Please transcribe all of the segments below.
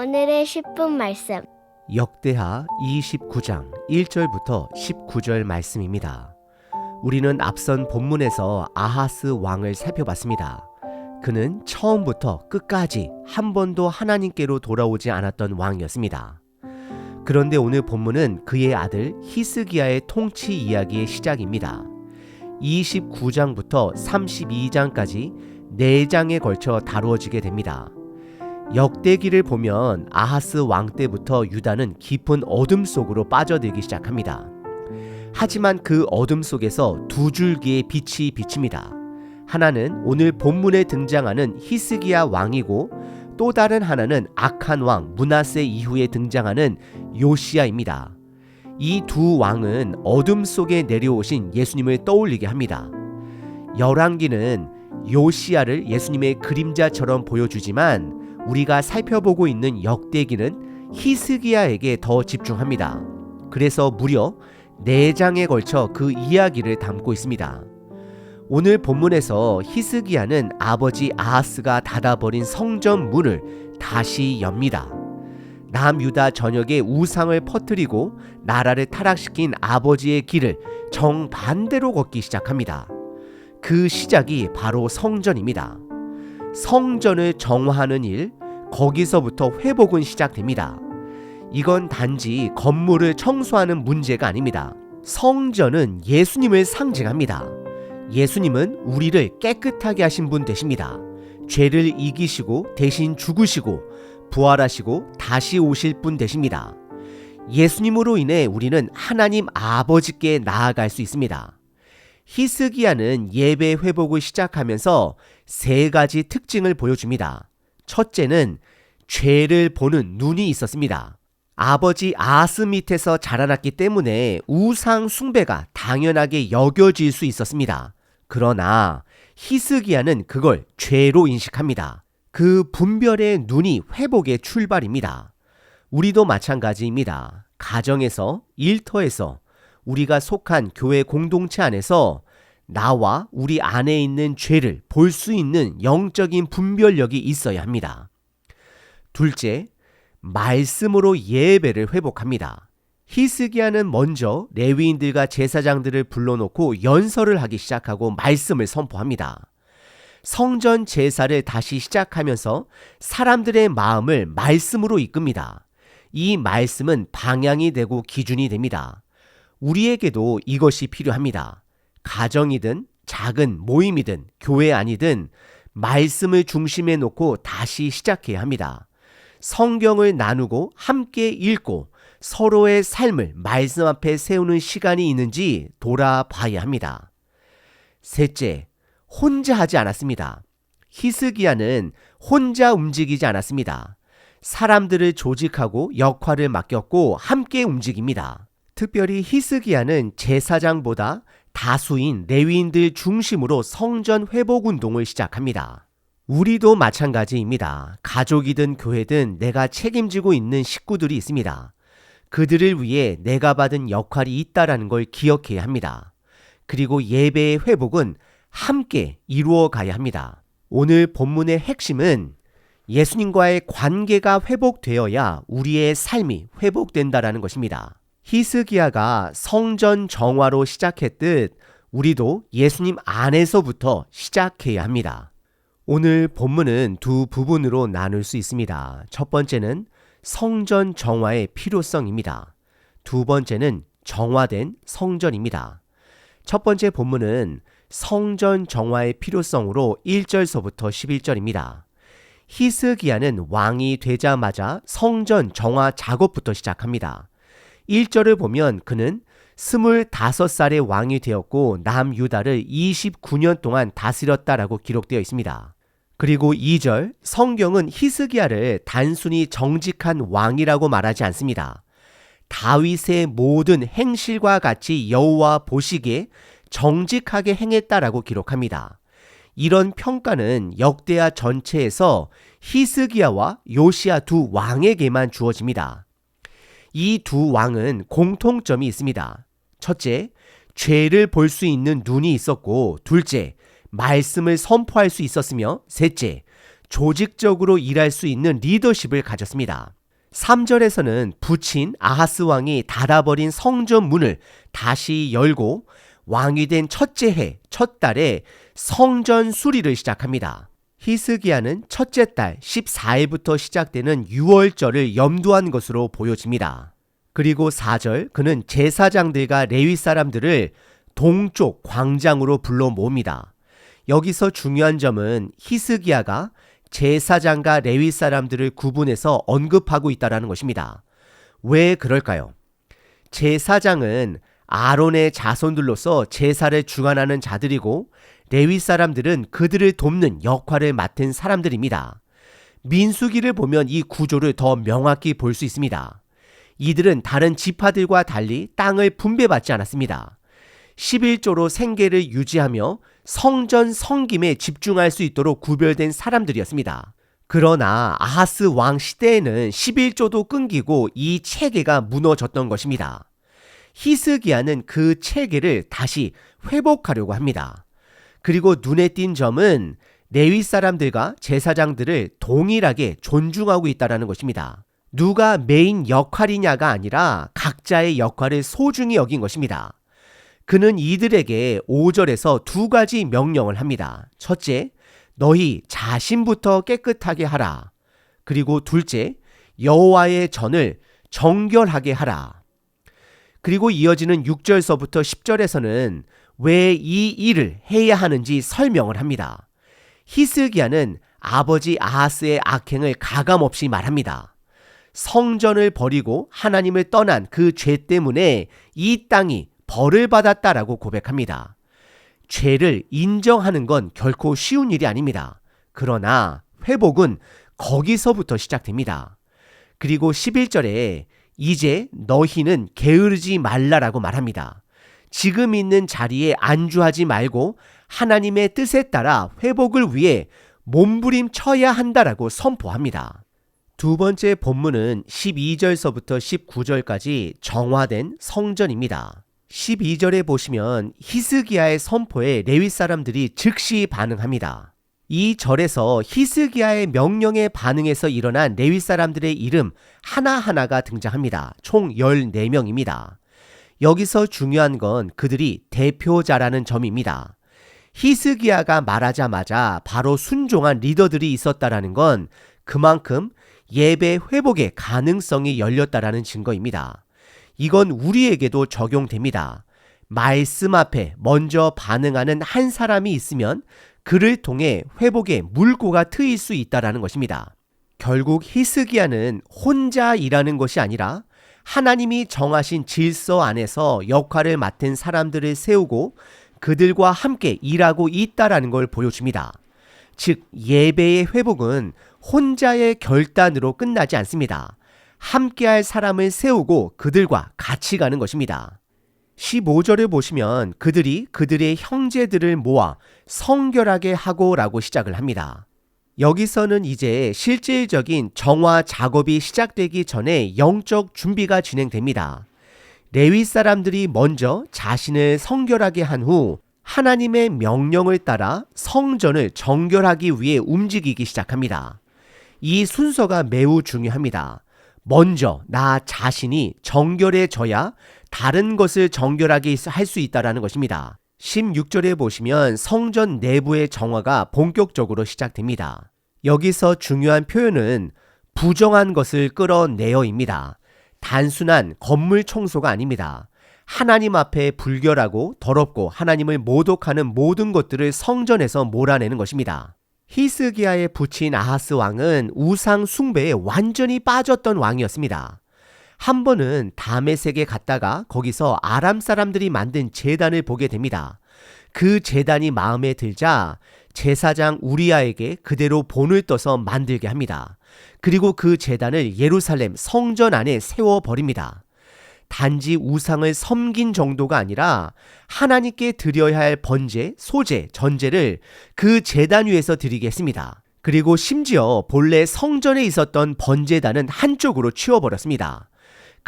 오늘의 10분 말씀. 역대하 29장 1절부터 19절 말씀입니다. 우리는 앞선 본문에서 아하스 왕을 살펴봤습니다. 그는 처음부터 끝까지 한 번도 하나님께로 돌아오지 않았던 왕이었습니다. 그런데 오늘 본문은 그의 아들 히스기야의 통치 이야기의 시작입니다. 29장부터 32장까지 4장에 걸쳐 다루어지게 됩니다. 역대기를 보면 아하스 왕 때부터 유다는 깊은 어둠 속으로 빠져들기 시작합니다. 하지만 그 어둠 속에서 두 줄기의 빛이 비칩니다. 하나는 오늘 본문에 등장하는 히스기야 왕이고 또 다른 하나는 악한 왕 문하세 이후에 등장하는 요시야입니다. 이 두 왕은 어둠 속에 내려오신 예수님을 떠올리게 합니다. 열왕기는 요시야를 예수님의 그림자처럼 보여주지만 우리가 살펴보고 있는 역대기는 히스기야에게 더 집중합니다. 그래서 무려 4장에 걸쳐 그 이야기를 담고 있습니다. 오늘 본문에서 히스기야는 아버지 아하스가 닫아버린 성전 문을 다시 엽니다. 남유다 전역에 우상을 퍼뜨리고 나라를 타락시킨 아버지의 길을 정반대로 걷기 시작합니다. 그 시작이 바로 성전입니다. 성전을 정화하는 일, 거기서부터 회복은 시작됩니다. 이건 단지 건물을 청소하는 문제가 아닙니다. 성전은 예수님을 상징합니다. 예수님은 우리를 깨끗하게 하신 분 되십니다. 죄를 이기시고 대신 죽으시고 부활하시고 다시 오실 분 되십니다. 예수님으로 인해 우리는 하나님 아버지께 나아갈 수 있습니다. 히스기야는 예배 회복을 시작하면서 세 가지 특징을 보여줍니다. 첫째는 죄를 보는 눈이 있었습니다. 아버지 아스 밑에서 자라났기 때문에 우상 숭배가 당연하게 여겨질 수 있었습니다. 그러나 히스기야는 그걸 죄로 인식합니다. 그 분별의 눈이 회복의 출발입니다. 우리도 마찬가지입니다. 가정에서, 일터에서, 우리가 속한 교회 공동체 안에서 나와 우리 안에 있는 죄를 볼 수 있는 영적인 분별력이 있어야 합니다. 둘째, 말씀으로 예배를 회복합니다. 히스기야는 먼저 레위인들과 제사장들을 불러놓고 연설을 하기 시작하고 말씀을 선포합니다. 성전 제사를 다시 시작하면서 사람들의 마음을 말씀으로 이끕니다. 이 말씀은 방향이 되고 기준이 됩니다. 우리에게도 이것이 필요합니다. 가정이든 작은 모임이든 교회 아니든 말씀을 중심에 놓고 다시 시작해야 합니다. 성경을 나누고 함께 읽고 서로의 삶을 말씀 앞에 세우는 시간이 있는지 돌아봐야 합니다. 셋째, 혼자 하지 않았습니다. 히스기야는 혼자 움직이지 않았습니다. 사람들을 조직하고 역할을 맡겼고 함께 움직입니다. 특별히 히스기야는 제사장보다 다수인 레위인들 중심으로 성전 회복 운동을 시작합니다. 우리도 마찬가지입니다. 가족이든 교회든 내가 책임지고 있는 식구들이 있습니다. 그들을 위해 내가 받은 역할이 있다라는 걸 기억해야 합니다. 그리고 예배의 회복은 함께 이루어 가야 합니다. 오늘 본문의 핵심은 예수님과의 관계가 회복되어야 우리의 삶이 회복된다라는 것입니다. 히스기야가 성전 정화로 시작했듯 우리도 예수님 안에서부터 시작해야 합니다. 오늘 본문은 두 부분으로 나눌 수 있습니다. 첫 번째는 성전 정화의 필요성입니다. 두 번째는 정화된 성전입니다. 첫 번째 본문은 성전 정화의 필요성으로 1절서부터 11절입니다. 히스기야는 왕이 되자마자 성전 정화 작업부터 시작합니다. 1절을 보면 그는 25살의 왕이 되었고 남유다를 29년 동안 다스렸다라고 기록되어 있습니다. 그리고 2절 성경은 히스기야를 단순히 정직한 왕이라고 말하지 않습니다. 다윗의 모든 행실과 같이 여호와 보시기에 정직하게 행했다라고 기록합니다. 이런 평가는 역대하 전체에서 히스기야와 요시야 두 왕에게만 주어집니다. 이 두 왕은 공통점이 있습니다. 첫째, 죄를 볼 수 있는 눈이 있었고, 둘째, 말씀을 선포할 수 있었으며, 셋째, 조직적으로 일할 수 있는 리더십을 가졌습니다. 3절에서는 부친 아하스 왕이 닫아버린 성전 문을 다시 열고 왕이 된 첫째 해, 첫 달에 성전 수리를 시작합니다. 히스기야는 첫째 달 14일부터 시작되는 6월절을 염두한 것으로 보여집니다. 그리고 4절 그는 제사장들과 레위 사람들을 동쪽 광장으로 불러 모읍니다. 여기서 중요한 점은 히스기야가 제사장과 레위 사람들을 구분해서 언급하고 있다라는 것입니다. 왜 그럴까요? 제사장은 아론의 자손들로서 제사를 주관하는 자들이고 레위 사람들은 그들을 돕는 역할을 맡은 사람들입니다. 민수기를 보면 이 구조를 더 명확히 볼 수 있습니다. 이들은 다른 지파들과 달리 땅을 분배받지 않았습니다. 11조로 생계를 유지하며 성전 성김에 집중할 수 있도록 구별된 사람들이었습니다. 그러나 아하스 왕 시대에는 11조도 끊기고 이 체계가 무너졌던 것입니다. 히스기야는 그 체계를 다시 회복하려고 합니다. 그리고 눈에 띈 점은 레위 사람들과 제사장들을 동일하게 존중하고 있다는 것입니다. 누가 메인 역할이냐가 아니라 각자의 역할을 소중히 여긴 것입니다. 그는 이들에게 5절에서 두 가지 명령을 합니다. 첫째, 너희 자신부터 깨끗하게 하라. 그리고 둘째, 여호와의 전을 정결하게 하라. 그리고 이어지는 6절서부터 10절에서는 왜 이 일을 해야 하는지 설명을 합니다. 히스기야는 아버지 아하스의 악행을 가감없이 말합니다. 성전을 버리고 하나님을 떠난 그 죄 때문에 이 땅이 벌을 받았다라고 고백합니다. 죄를 인정하는 건 결코 쉬운 일이 아닙니다. 그러나 회복은 거기서부터 시작됩니다. 그리고 11절에 이제 너희는 게으르지 말라라고 말합니다. 지금 있는 자리에 안주하지 말고 하나님의 뜻에 따라 회복을 위해 몸부림 쳐야 한다라고 선포합니다. 두 번째 본문은 12절서부터 19절까지 정화된 성전입니다. 12절에 보시면 히스기야의 선포에 레위 사람들이 즉시 반응합니다. 이 절에서 히스기야의 명령에 반응해서 일어난 레위 사람들의 이름 하나하나가 등장합니다. 총 14명입니다. 여기서 중요한 건 그들이 대표자라는 점입니다. 히스기야가 말하자마자 바로 순종한 리더들이 있었다라는 건 그만큼 예배 회복의 가능성이 열렸다라는 증거입니다. 이건 우리에게도 적용됩니다. 말씀 앞에 먼저 반응하는 한 사람이 있으면 그를 통해 회복의 물꼬가 트일 수 있다라는 것입니다. 결국 히스기야는 혼자 일하는 것이 아니라 하나님이 정하신 질서 안에서 역할을 맡은 사람들을 세우고 그들과 함께 일하고 있다라는 걸 보여줍니다. 즉, 예배의 회복은 혼자의 결단으로 끝나지 않습니다. 함께할 사람을 세우고 그들과 같이 가는 것입니다. 15절을 보시면 그들이 그들의 형제들을 모아 성결하게 하고 라고 시작을 합니다. 여기서는 이제 실질적인 정화 작업이 시작되기 전에 영적 준비가 진행됩니다. 레위 사람들이 먼저 자신을 성결하게 한 후 하나님의 명령을 따라 성전을 정결하기 위해 움직이기 시작합니다. 이 순서가 매우 중요합니다. 먼저 나 자신이 정결해져야 다른 것을 정결하게 할 수 있다라는 것입니다. 16절에 보시면 성전 내부의 정화가 본격적으로 시작됩니다. 여기서 중요한 표현은 부정한 것을 끌어내어입니다. 단순한 건물 청소가 아닙니다. 하나님 앞에 불결하고 더럽고 하나님을 모독하는 모든 것들을 성전에서 몰아내는 것입니다. 히스기야의 부친 아하스 왕은 우상 숭배에 완전히 빠졌던 왕이었습니다. 한 번은 다메섹에 갔다가 거기서 아람 사람들이 만든 재단을 보게 됩니다. 그 재단이 마음에 들자 제사장 우리아에게 그대로 본을 떠서 만들게 합니다. 그리고 그 재단을 예루살렘 성전 안에 세워 버립니다. 단지 우상을 섬긴 정도가 아니라 하나님께 드려야 할 번제, 소제, 전제를 그 재단 위에서 드리겠습니다. 그리고 심지어 본래 성전에 있었던 번제단은 한쪽으로 치워버렸습니다.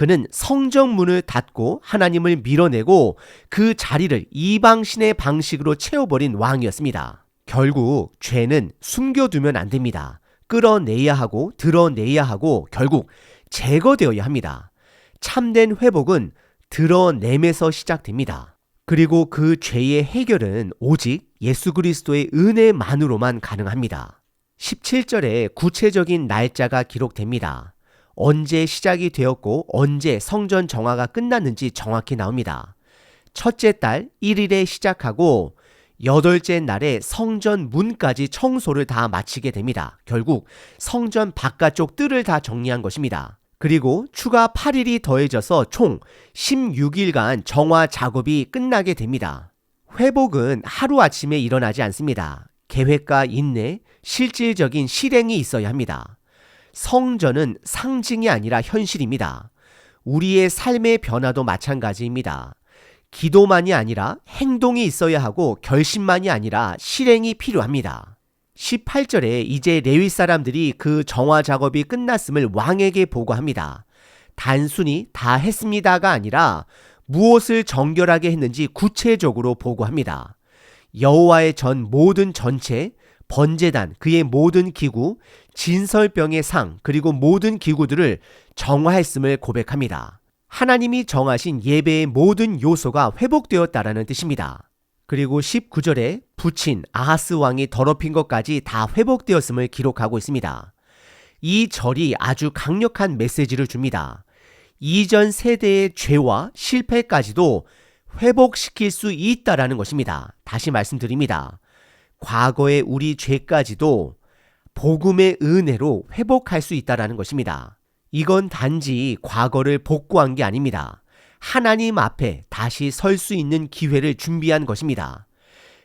그는 성전문을 닫고 하나님을 밀어내고 그 자리를 이방신의 방식으로 채워버린 왕이었습니다. 결국 죄는 숨겨두면 안 됩니다. 끌어내야 하고 드러내야 하고 결국 제거되어야 합니다. 참된 회복은 드러냄에서 시작됩니다. 그리고 그 죄의 해결은 오직 예수 그리스도의 은혜만으로만 가능합니다. 17절에 구체적인 날짜가 기록됩니다. 언제 시작이 되었고 언제 성전 정화가 끝났는지 정확히 나옵니다. 첫째 달 1일에 시작하고 여덟째 날에 성전 문까지 청소를 다 마치게 됩니다. 결국 성전 바깥쪽 뜰을 다 정리한 것입니다. 그리고 추가 8일이 더해져서 총 16일간 정화 작업이 끝나게 됩니다. 회복은 하루아침에 일어나지 않습니다. 계획과 인내, 실질적인 실행이 있어야 합니다. 성전은 상징이 아니라 현실입니다. 우리의 삶의 변화도 마찬가지입니다. 기도만이 아니라 행동이 있어야 하고 결심만이 아니라 실행이 필요합니다. 18절에 이제 레위 사람들이 그 정화 작업이 끝났음을 왕에게 보고합니다. 단순히 다 했습니다가 아니라 무엇을 정결하게 했는지 구체적으로 보고합니다. 여호와의 전 모든 전체, 번제단, 그의 모든 기구, 진설병의 상, 그리고 모든 기구들을 정화했음을 고백합니다. 하나님이 정하신 예배의 모든 요소가 회복되었다라는 뜻입니다. 그리고 19절에 부친 아하스 왕이 더럽힌 것까지 다 회복되었음을 기록하고 있습니다. 이 절이 아주 강력한 메시지를 줍니다. 이전 세대의 죄와 실패까지도 회복시킬 수 있다라는 것입니다. 다시 말씀드립니다. 과거의 우리 죄까지도 복음의 은혜로 회복할 수 있다라는 것입니다. 이건 단지 과거를 복구한 게 아닙니다. 하나님 앞에 다시 설 수 있는 기회를 준비한 것입니다.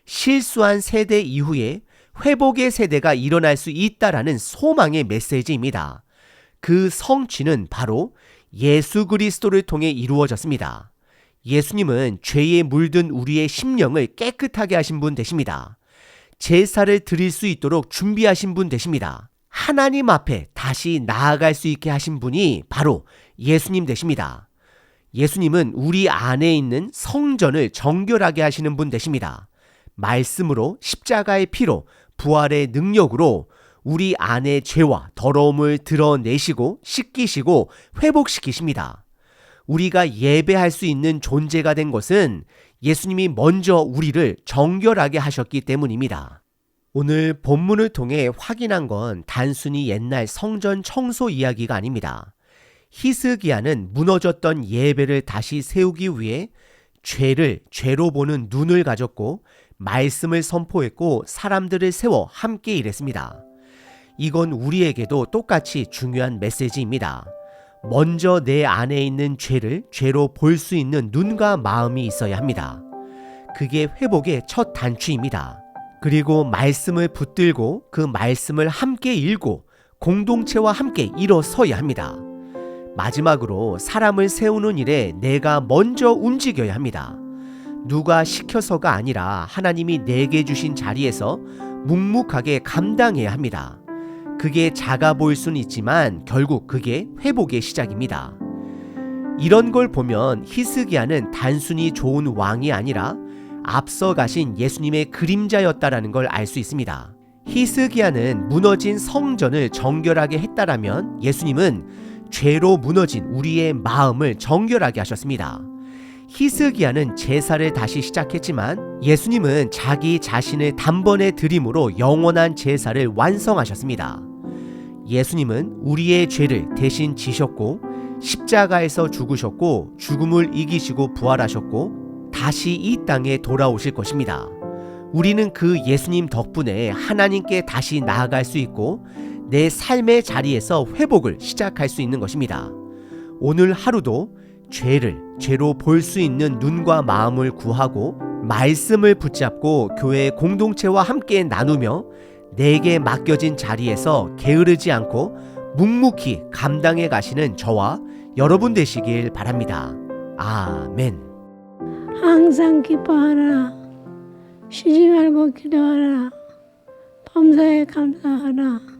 실수한 세대 이후에 회복의 세대가 일어날 수 있다라는 소망의 메시지입니다. 그 성취는 바로 예수 그리스도를 통해 이루어졌습니다. 예수님은 죄에 물든 우리의 심령을 깨끗하게 하신 분 되십니다. 제사를 드릴 수 있도록 준비하신 분 되십니다. 하나님 앞에 다시 나아갈 수 있게 하신 분이 바로 예수님 되십니다. 예수님은 우리 안에 있는 성전을 정결하게 하시는 분 되십니다. 말씀으로 십자가의 피로 부활의 능력으로 우리 안의 죄와 더러움을 드러내시고 씻기시고 회복시키십니다. 우리가 예배할 수 있는 존재가 된 것은 예수님이 먼저 우리를 정결하게 하셨기 때문입니다. 오늘 본문을 통해 확인한 건 단순히 옛날 성전 청소 이야기가 아닙니다. 히스기야는 무너졌던 예배를 다시 세우기 위해 죄를 죄로 보는 눈을 가졌고 말씀을 선포했고 사람들을 세워 함께 일했습니다. 이건 우리에게도 똑같이 중요한 메시지입니다. 먼저 내 안에 있는 죄를 죄로 볼 수 있는 눈과 마음이 있어야 합니다. 그게 회복의 첫 단추입니다. 그리고 말씀을 붙들고 그 말씀을 함께 읽고 공동체와 함께 일어서야 합니다. 마지막으로 사람을 세우는 일에 내가 먼저 움직여야 합니다. 누가 시켜서가 아니라 하나님이 내게 주신 자리에서 묵묵하게 감당해야 합니다. 그게 작아 보일 수는 있지만 결국 그게 회복의 시작입니다. 이런 걸 보면 히스기야는 단순히 좋은 왕이 아니라 앞서 가신 예수님의 그림자였다라는 걸 알 수 있습니다. 히스기야는 무너진 성전을 정결하게 했다라면 예수님은 죄로 무너진 우리의 마음을 정결하게 하셨습니다. 히스기야는 제사를 다시 시작했지만 예수님은 자기 자신을 단번에 드림으로 영원한 제사를 완성하셨습니다. 예수님은 우리의 죄를 대신 지셨고 십자가에서 죽으셨고 죽음을 이기시고 부활하셨고 다시 이 땅에 돌아오실 것입니다. 우리는 그 예수님 덕분에 하나님께 다시 나아갈 수 있고 내 삶의 자리에서 회복을 시작할 수 있는 것입니다. 오늘 하루도 죄를 죄로 볼 수 있는 눈과 마음을 구하고 말씀을 붙잡고 교회 공동체와 함께 나누며 내게 맡겨진 자리에서 게으르지 않고 묵묵히 감당해 가시는 저와 여러분 되시길 바랍니다. 아멘. 항상 기뻐하라. 쉬지 말고 기도하라. 범사에 감사하라.